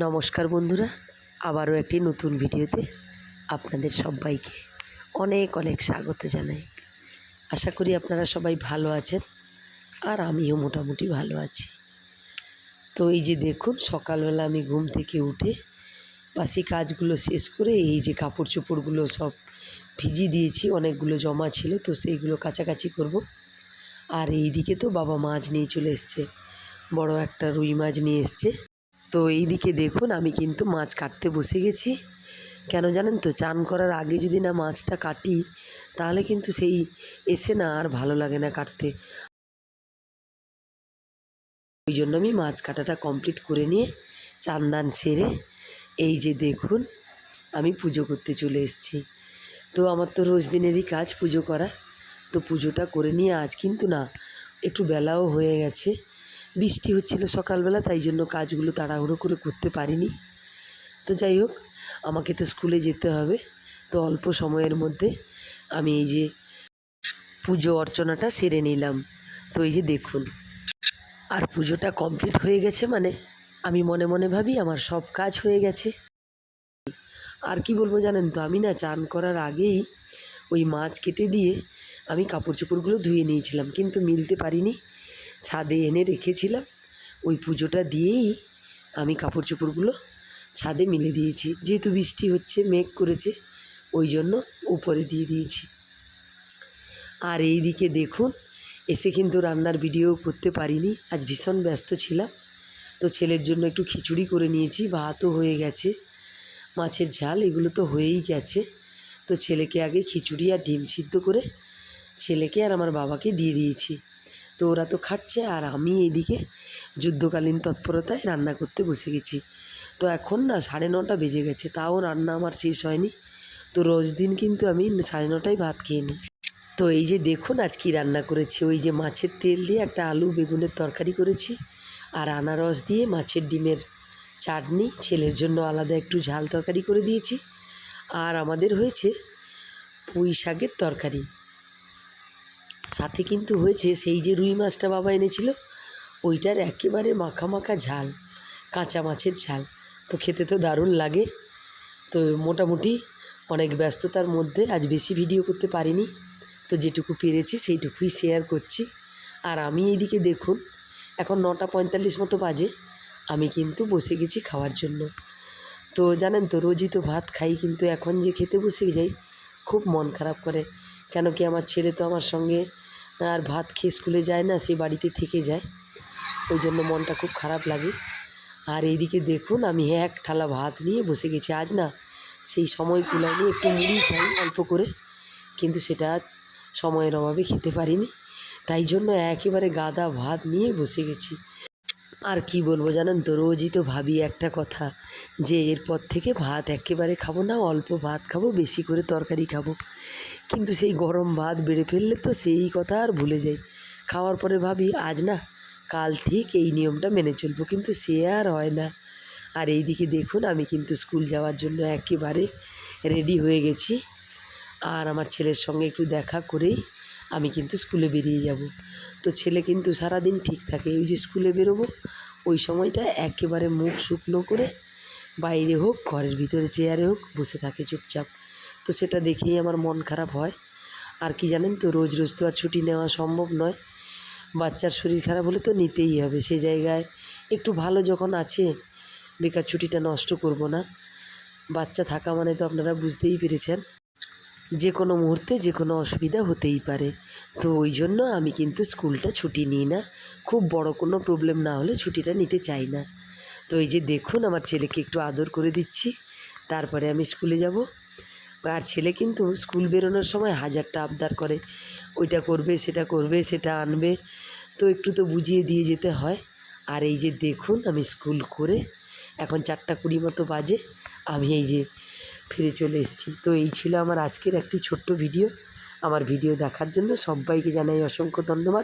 নমস্কার বন্ধুরা, আবারও একটি নতুন ভিডিওতে আপনাদের সবাইকে অনেক অনেক স্বাগত জানাই। আশা করি আপনারা সবাই ভালো আছেন আর আমিও মোটামুটি ভালো আছি। তো এই যে দেখুন, সকালবেলা আমি ঘুম থেকে উঠে বাসি কাজগুলো শেষ করে এই যে কাপড় চোপড়গুলো সব ভিজিয়ে দিয়েছি, অনেকগুলো জমা ছিল, তো সেইগুলো কাছাকাছি করব। আর এই দিকে তো বাবা মাছ নিয়ে চলে এসছে, বড় একটা রুই মাছ নিয়ে এসছে। তো এই দিকে দেখুন, আমি কিন্তু মাছ কাটতে বসে গেছি। কেন জানেন তো, চান করার আগে যদি না মাছটা কাটি, তাহলে কিন্তু সেই এসে না আর ভালো লাগে না কাটতে। ওই জন্য আমি মাছ কাটাটা কমপ্লিট করে নিয়ে চান দান সেরে এই যে দেখুন, আমি পুজো করতে চলে এসেছি। তো আমার তো রোজ দিনেরই কাজ পুজো করা। তো পুজোটা করে নিয়ে আজ কিন্তু না, একটু বেলাও হয়ে গেছে। বৃষ্টি হচ্ছিল সকালবেলা, তাই জন্য কাজগুলো তাড়াহুড়ো করে করতে পারিনি। তো যাই হোক, আমাকে তো স্কুলে যেতে হবে। তো অল্প সময়ের মধ্যে আমি এই যে পুজো অর্চনাটা সেরে নিলাম। তো এই যে দেখুন, আর পুজোটা কমপ্লিট হয়ে গেছে মানে আমি মনে মনে ভাবি আমার সব কাজ হয়ে গেছে। আর কি বলব জানেন তো, আমি না চান করার আগেই ওই মাছ কেটে দিয়ে আমি কাপড় চোপড়গুলো ধুয়ে নিয়েছিলাম, কিন্তু মিলতে পারিনি। ছাদে এনে রেখেছিলাম। ওই পুজোটা দিয়েই আমি কাপড় চোপড়গুলো ছাদে মিলে দিয়েছি। যেহেতু বৃষ্টি হচ্ছে, মেঘ করেছে, ওই জন্য উপরে দিয়ে দিয়েছি। আর এই দিকে দেখুন, এসে কিন্তু রান্নার ভিডিও করতে পারিনি। আজ ভীষণ ব্যস্ত ছিলাম। তো ছেলের জন্য একটু খিচুড়ি করে নিয়েছি, ভাতও হয়ে গেছে, মাছের ঝাল, এগুলো তো হয়েই গেছে। তো ছেলেকে আগে খিচুড়ি আর ডিম সিদ্ধ করে ছেলেকে আর আমার বাবাকে দিয়ে দিয়েছি। তো ওরা তো খাচ্ছে, আর আমি এইদিকে যুদ্ধকালীন তৎপরতায় রান্না করতে বসে গেছি। তো এখন না সাড়ে নটা বেজে গেছে, তাও রান্না আমার শেষ হয়নি। তো রোজ দিন কিন্তু আমি সাড়ে নটায় ভাত খেয়ে নিই। তো এই যে দেখুন আজ কী রান্না করেছি, ওই যে মাছের তেল দিয়ে একটা আলু বেগুনের তরকারি করেছি, আর আনারস দিয়ে মাছের ডিমের চাটনি, ছেলের জন্য আলাদা একটু ঝাল তরকারি করে দিয়েছি। আর আমাদের হয়েছে পুঁই শাকের তরকারি। সাথে কিন্তু হয়েছে সেই যে রুই মাছটা বাবা এনেছিল, ওইটার একেবারে মাখা মাখা ঝাল, কাঁচা মাছের ঝাল। তো খেতে তো দারুণ লাগে। তো মোটামুটি অনেক ব্যস্ততার মধ্যে আজ বেশি ভিডিও করতে পারিনি। তো যেটুকু পেরেছি সেইটুকুই শেয়ার করছি। আর আমি এইদিকে দেখুন, এখন নটা পঁয়তাল্লিশ মতো বাজে, আমি কিন্তু বসে গেছি খাওয়ার জন্য। তো জানেন তো, রোজই তো ভাত খাই, কিন্তু এখন যে খেতে বসে যাই, খুব মন খারাপ করে। কেন কি আমার ছেলে তো আমার সঙ্গে আর ভাত খেয়ে স্কুলে যায় না, সে বাড়িতে থেকে যায়। ওই জন্য মনটা খুব খারাপ লাগে। আর এইদিকে দেখুন, আমি এক থালা ভাত নিয়ে বসে গেছি। আজ না সেই সময় কুলাইনি একটু মুড়ি খাই অল্প করে। কিন্তু সেটা আজ সময়ের অভাবে খেতে পারিনি। তাই জন্য একেবারে গাদা ভাত নিয়ে বসে গেছি। আর কি বলব জানেন তো, রোজই তো ভাবি একটা কথা যে এরপর থেকে ভাত একেবারে খাব না, অল্প ভাত খাব, বেশি করে তরকারি খাব। কিন্তু সেই গরম ভাত বেড়ে ফেললে তো সেই কথা আর ভুলে যাই। খাওয়ার পরে ভাবি, আজ না, কাল ঠিক এই নিয়মটা মেনে চলবো। কিন্তু সে আর হয় না। আর এই দিকে দেখুন, আমি কিন্তু স্কুল যাওয়ার জন্য একেবারে রেডি হয়ে গেছি। আর আমার ছেলের সঙ্গে একটু দেখা করেই আমি কিন্তু স্কুলে বেরিয়ে যাব। তো ছেলে কিন্তু সারাদিন ঠিক থাকে। ওই যে স্কুলে বেরোবো, ওই সময়টা একেবারে মুখ শুকনো করে বাইরে হোক, ঘরের ভিতরে চেয়ারে হোক, বসে থাকে চুপচাপ। তো সেটা দেখেই আমার মন খারাপ হয়। আর কি জানেন তো, রোজ রোজ তো আর ছুটি নেওয়া সম্ভব নয়। বাচ্চার শরীর খারাপ হলে তো নিতেই হবে। সে জায়গায় একটু ভালো যখন আছে, বেকার ছুটিটা নষ্ট করব না। বাচ্চা থাকা মানে তো আপনারা বুঝতেই পেরেছেন। যে কোনো মুহূর্তে যে কোনো অসুবিধা হতেই পারে। তো ওই জন্য আমি কিন্তু স্কুলটা ছুটি নিই না। খুব বড় কোনো প্রবলেম না হলে ছুটিটা নিতে চাই না। তো এই যে দেখুন, আমার ছেলেকে একটু আদর করে দিচ্ছি। তারপরে আমি স্কুলে যাব। আর ছেলে কিন্তু স্কুল বেরোনোর সময় হাজারটা আবদার করে। ওইটা করবে, সেটা করবে, সেটা আনবে। তো একটু তো বুঝিয়ে দিয়ে যেতে হয়। আর এই যে দেখুন, আমি স্কুল করে এখন চারটা কুড়ি মতো বাজে। আমি এই যে ফিরে চলে এসেছি। তো এই ছিল আমার আজকের একটি ছোট্ট ভিডিও। আমার ভিডিও দেখার জন্য সবাইকে জানাই অসংখ্য ধন্যবাদ।